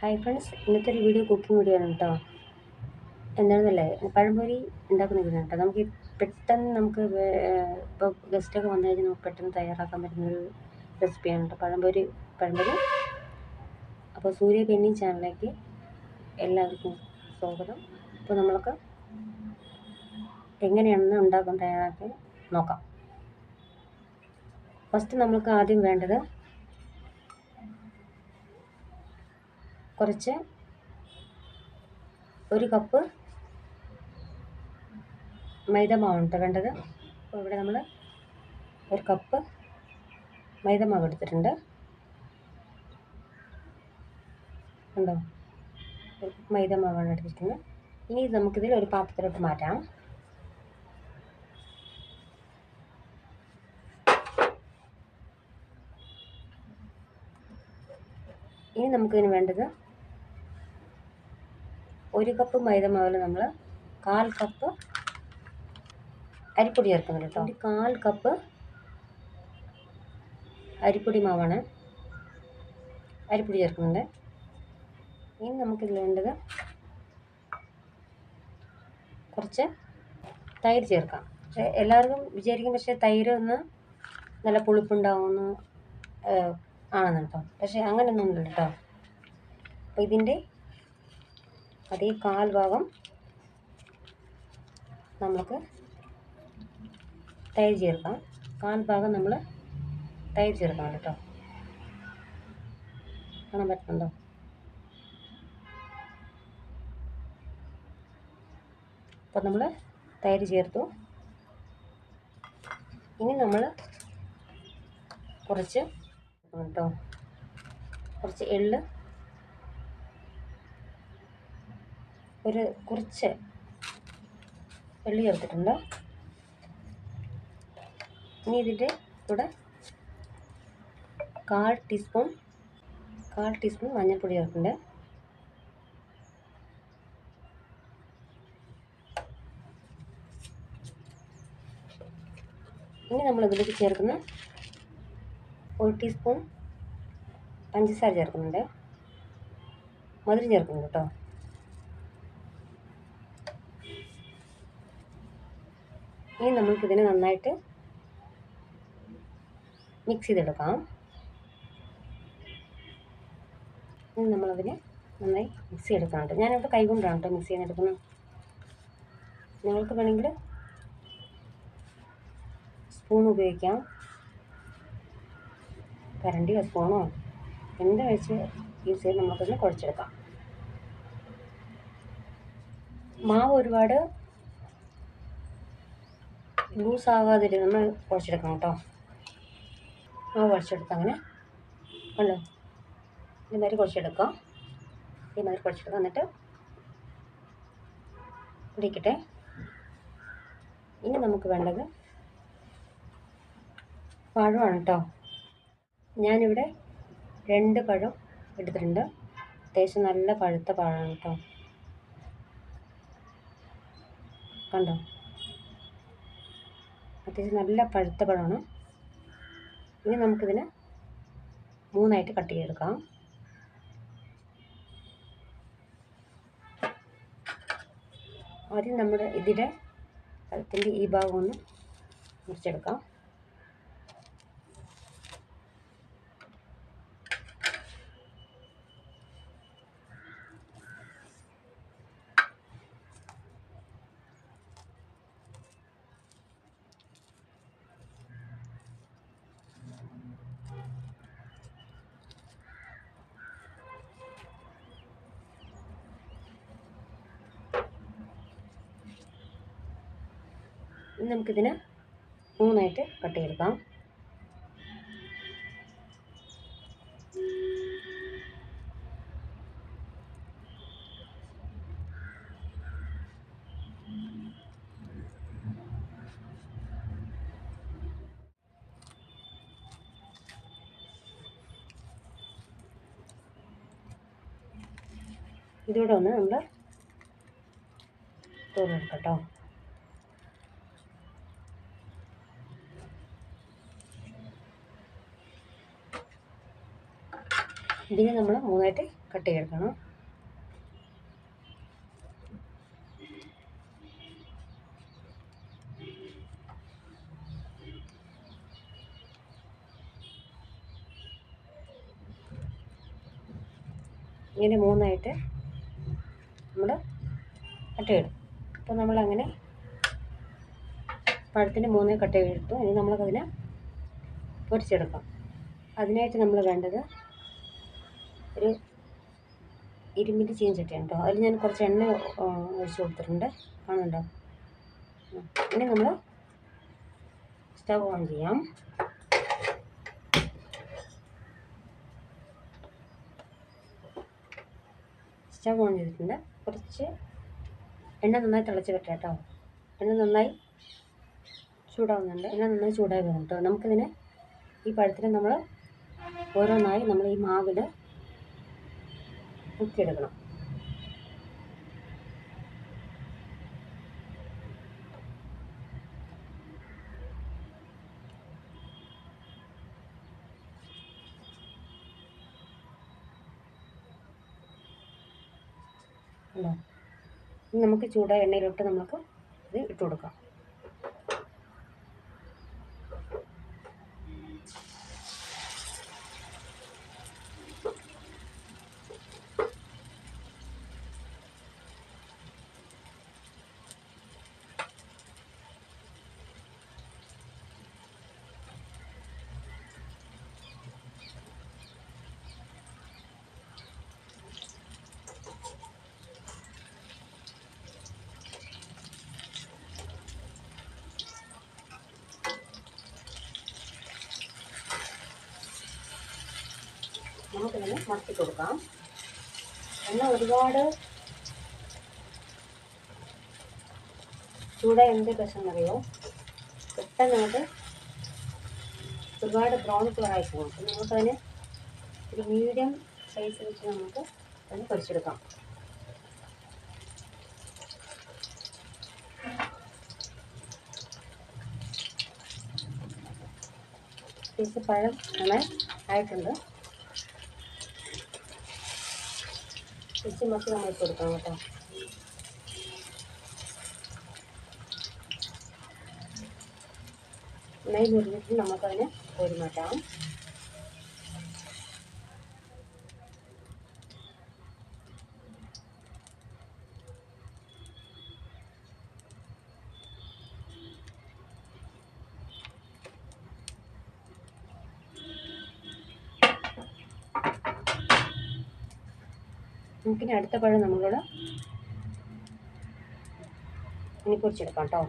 Hi friends ഇന്നത്തെ ഒരു video cooking video ആണ് കേട്ടോ എന്താണെന്നല്ലേ? പഴംപൊരി ഉണ്ടാക്കുന്ന വീഡിയോ കേട്ടോ നമുക്ക് പെട്ടെന്ന് നമുക്ക് ഇപ്പോൾ ഗസ്റ്റൊക്കെ വന്നു കഴിഞ്ഞാൽ നമുക്ക് പെട്ടെന്ന് തയ്യാറാക്കാൻ പറ്റുന്നൊരു റെസിപ്പിയാണ് കേട്ടോ പഴംപൊരി പഴംപൊരി. അപ്പോൾ സൂര്യ പെന്നി ചാനലിലേക്ക് എല്ലാവർക്കും സ്വാഗതം. അപ്പോൾ നമ്മൾക്ക് എങ്ങനെയാണെന്ന് ഉണ്ടാക്കാൻ തയ്യാറാക്കി നോക്കാം. ഫസ്റ്റ് നമ്മൾക്ക് ആദ്യം വേണ്ടത് കുറച്ച് ഒരു കപ്പ് മൈദ മാവാണ് കേട്ടോ വേണ്ടത് അപ്പോൾ ഇവിടെ നമ്മൾ ഒരു കപ്പ് മൈദ മാവ് എടുത്തിട്ടുണ്ട്. ഉണ്ടോ മൈദ മാവാണ് എടുത്തിരിക്കുന്നത്. ഇനി നമുക്കിതിൽ ഒരു പാത്രത്തിലോട്ട് മാറ്റാം. ഇനി നമുക്കിതിന് വേണ്ടത് ഒരു കപ്പ് മൈദ മാവിൽ നമ്മൾ കാൽ കപ്പ് അരിപ്പൊടി ചേർക്കുന്നുണ്ട് കേട്ടോ. ഒരു കാൽ കപ്പ് അരിപ്പൊടി മാവാണ്. അരിപ്പൊടി ചേർക്കുന്നുണ്ട്. ഇനി നമുക്കിതിൽ വേണ്ടത് കുറച്ച് തൈര് ചേർക്കാം. പക്ഷേ എല്ലാവർക്കും വിചാരിക്കും പക്ഷേ തൈര് ഒന്ന് നല്ല പുളിപ്പുണ്ടാവുമെന്ന് ആണെന്ന് കേട്ടോ. പക്ഷേ അങ്ങനെയൊന്നും ഇല്ല കേട്ടോ. അപ്പോൾ ഇതിന്റെ അതേ കാൽ ഭാഗം നമുക്ക് തൈ ചേർക്കാം. കാൽ ഭാഗം നമ്മൾ തൈ ചേർക്കാം കേട്ടോ. കാണാൻ പറ്റുന്നുണ്ടോ? അപ്പം നമ്മൾ തൈര് ചേർത്തു. ഇനി നമ്മൾ കുറച്ച് കേട്ടോ. കുറച്ച് എള്ള് ഒരു കുറച്ച് വെള്ളി ചേർത്തിട്ടുണ്ട്. ഇനി ഇതിന്റെ കൂടെ കാൽ ടീസ്പൂൺ കാൽ ടീസ്പൂൺ മഞ്ഞൾപ്പൊടി ചേർക്കുന്നുണ്ട്. ഇനി നമ്മൾ ഇതിലേക്ക് ചേർക്കുന്ന ഒരു ടീസ്പൂൺ പഞ്ചസാര ചേർക്കുന്നുണ്ട്. മധുരം ചേർക്കുന്നുണ്ട് കേട്ടോ. ഇനി നമുക്കിതിനെ നന്നായിട്ട് മിക്സ് ചെയ്തെടുക്കാം. ഇനി നമ്മളതിനെ നന്നായി മിക്സ് ചെയ്തെടുക്കാം കേട്ടോ. ഞാനിവിടെ കൈകൊണ്ടാണ് കേട്ടോ മിക്സ് ചെയ്തെടുക്കുന്നത് നിങ്ങൾക്ക് വേണമെങ്കിൽ സ്പൂൺ ഉപയോഗിക്കാം. കരണ്ടിയോ സ്പൂണോ എന്ത് വെച്ച് യൂസ് ചെയ്ത് നമുക്കൊന്ന് കുഴച്ചെടുക്കാം. മാവ് ഒരുപാട് ലൂസ് ആകാതിരി നമ്മൾ കുഴച്ചെടുക്കണം കേട്ടോ. ആ കുഴച്ചെടുത്ത് അങ്ങനെ അല്ലേ ഇതുമാതിരി കുഴച്ചെടുക്കാം ഇതുമാതിരി കുഴച്ചെടുക്കാം എന്നിട്ട് ഇടിക്കട്ടെ. ഇനി നമുക്ക് വേണ്ടത് പഴമാണ് കേട്ടോ. ഞാനിവിടെ രണ്ട് പഴം എടുത്തിട്ടുണ്ട്. അത്യാവശ്യം നല്ല പഴുത്ത പഴമാണ് കേട്ടോ. കണ്ടോ? അത്യാവശ്യം നല്ല പഴുത്ത പഴമാണ്. ഇനി നമുക്കിതിനെ മൂന്നായിട്ട് കട്ട് ചെയ്തെടുക്കാം. ആദ്യം നമ്മുടെ ഇതിന്റെ പഴത്തിന്റെ ഈ ഭാഗം ഒന്ന് മുറിച്ചെടുക്കാം. ഇനി നമുക്കിതിനെ മൂന്നായിട്ട് കട്ട് ചെയ്തെടുക്കാം. ഇതിവിടെ ഒന്ന് നമ്മൾ തോന്നെടുക്കാം കേട്ടോ. ഇതിനെ നമ്മൾ മൂന്നായിട്ട് കട്ട് ചെയ്തെടുക്കണം. ഇങ്ങനെ മൂന്നായിട്ട് നമ്മൾ കട്ട് ചെയ്യും അപ്പോൾ നമ്മളങ്ങനെ പഴത്തിന്റെ മൂന്ന് കട്ട് ചെയ്തെടുത്തു ഇനി നമ്മൾക്കതിനെ പൊരിച്ചെടുക്കാം. അതിനായിട്ട് നമ്മൾ വേണ്ടത് ഒരു ഇരുമ്പിന്റെ ചീഞ്ചട്ടിയാണ് കേട്ടോ. അതിൽ ഞാൻ കുറച്ച് എണ്ണ ഒഴിച്ച് കൊടുത്തിട്ടുണ്ട്. കാണുന്നുണ്ടോ? ഇനി നമ്മൾ സ്റ്റവ് ഓൺ ചെയ്യാം. സ്റ്റവ് ഓൺ ചെയ്തിട്ടുണ്ട്. കുറച്ച് എണ്ണ നന്നായി തിളച്ച് വരട്ടെ കേട്ടോ. എണ്ണ നന്നായി ചൂടാവുന്നുണ്ട്. എണ്ണ നന്നായി ചൂടായി വരും കേട്ടോ. നമുക്കിതിനെ ഈ പഴത്തിന് നമ്മൾ ഓരോന്നായി നമ്മൾ ഈ മാവിൽ മുക്കിയെടുക്കണം നമുക്ക് ചൂടായ എണ്ണയിലോട്ട് നമുക്ക് ഇത് ഇട്ട് കൊടുക്കാം നമുക്കിതിനെ മറത്തി കൊടുക്കാം. എണ്ണ ഒരുപാട് ചൂട എന്ത് പ്രശ്നം അറിയോ പെട്ടെന്ന് നമുക്ക് ഒരുപാട് ബ്രൗൺ കളറായി പോകും അപ്പം നമുക്കതിന് ഒരു മീഡിയം സൈസ് വെച്ച് നമുക്ക് അതിന് പൊരിച്ചെടുക്കാം. പഴം നന്നായി ആയിട്ടുണ്ട്. തിരിച്ച് മത്തി നമ്മൾ ഇട്ട് കൊടുക്കാം കേട്ടോ നന്നായി മുരിഞ്ഞിട്ട് നമുക്കതിനെ കോരി നമുക്കിനി അടുത്ത പഴം നമ്മളോട് ഇനി പൊരിച്ചെടുക്കാം കേട്ടോ.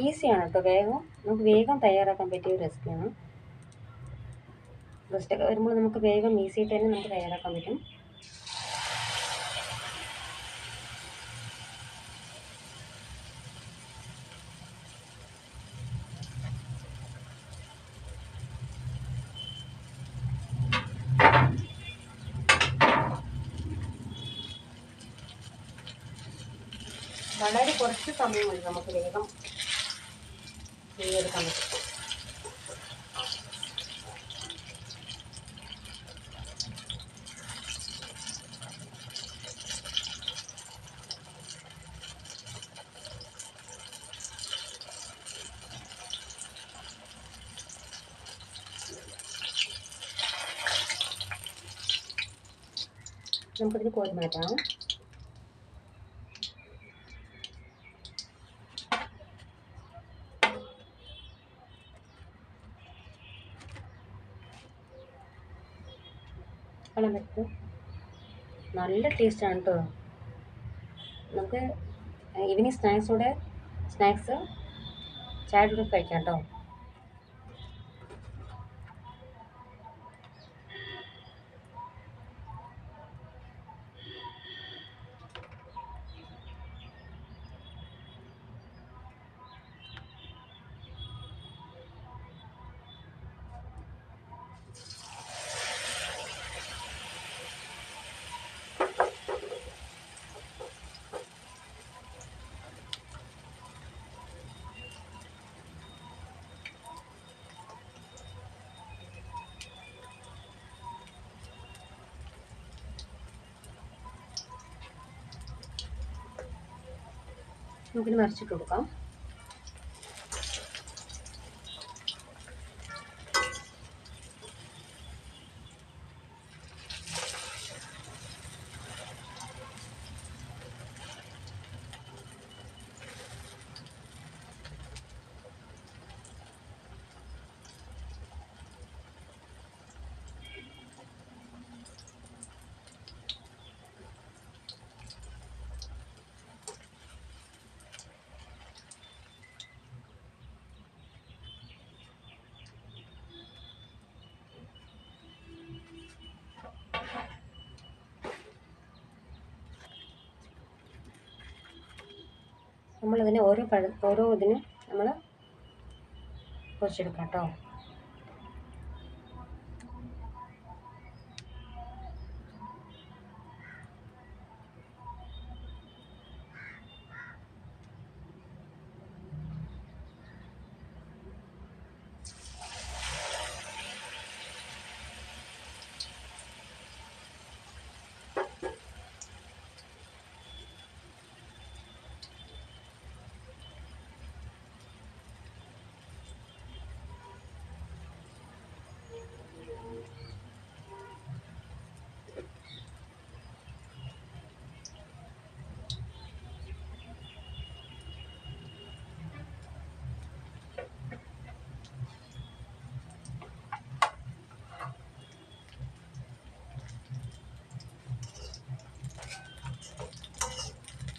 ഈസിയാണ് കേട്ടോ വേഗം. നമുക്ക് വേഗം തയ്യാറാക്കാൻ പറ്റിയ ഒരു റെസിപ്പിയാണ് ഗസ്റ്റൊക്കെ വരുമ്പോൾ നമുക്ക് വേഗം ഈസി ആയിട്ട് തന്നെ നമുക്ക് തയ്യാറാക്കാൻ പറ്റും. വളരെ കുറച്ച് സമയം മതി നമുക്ക് വേഗം ചെയ്തെടുക്കാൻ പറ്റും. നമുക്കിതിന് കോരി മാറ്റാം കാണാൻ പറ്റും നല്ല ടേസ്റ്റാണ് കേട്ടോ നമുക്ക് ഈവനിങ് സ്നാക്സോടെ സ്നാക്സ് ചായയുടെ കൂടെ കഴിക്കാം കേട്ടോ നമുക്കിനി മറിച്ചിട്ട് കൊടുക്കാം. നമ്മളിതിനെ ഓരോ പഴ ഓരോ ഇതിനും നമ്മൾ പൊരിച്ചെടുക്കാം കേട്ടോ.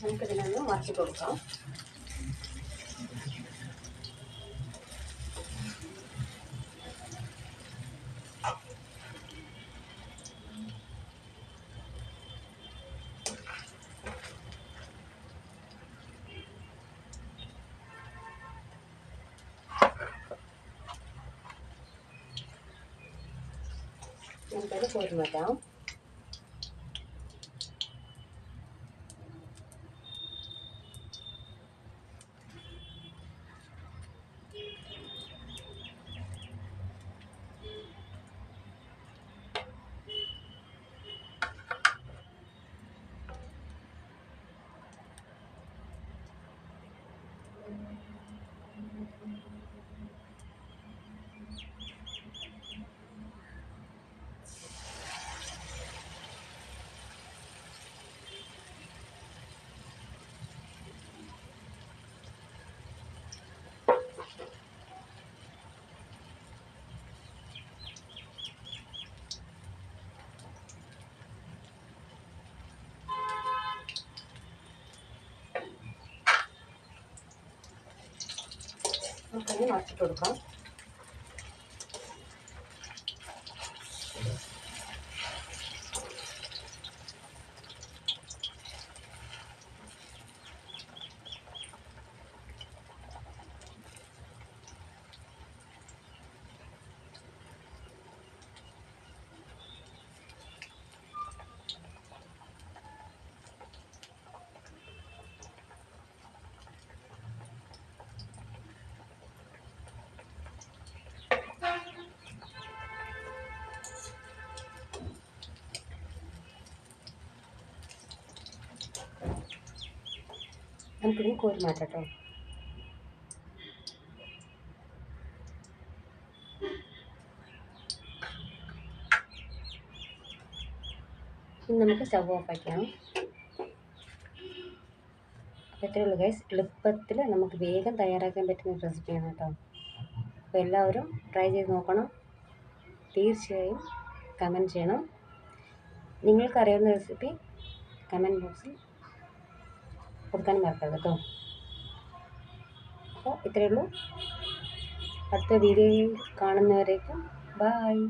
നമുക്കിതിനൊന്ന് മറിച്ച് കൊടുക്കാം നമുക്കത് കോരി മാറ്റാം ഇനി മറിച്ചിട്ട് കൊടുക്കാം നമുക്കിതിന് കോരി മാറ്റട്ടോ ഇനി നമുക്ക് സ്റ്റവ് ഓഫ് അപ്പോൾ ഇത്രയേ ഉള്ളൂ ഗൈസ് എളുപ്പത്തിൽ നമുക്ക് വേഗം തയ്യാറാക്കാൻ പറ്റുന്ന ഒരു റെസിപ്പിയാണ് കേട്ടോ. അപ്പോൾ എല്ലാവരും ട്രൈ ചെയ്ത് നോക്കണം. തീർച്ചയായും കമന്റ് ചെയ്യണം. നിങ്ങൾക്കറിയാവുന്ന റെസിപ്പി കമന്റ് ബോക്സിൽ കൊടുക്കാൻ മറക്കരുത് കേട്ടോ. അപ്പോൾ ഇത്രയേ ഉള്ളൂ. അടുത്ത വീഡിയോയിൽ കാണുന്നവരേക്കും ബായ്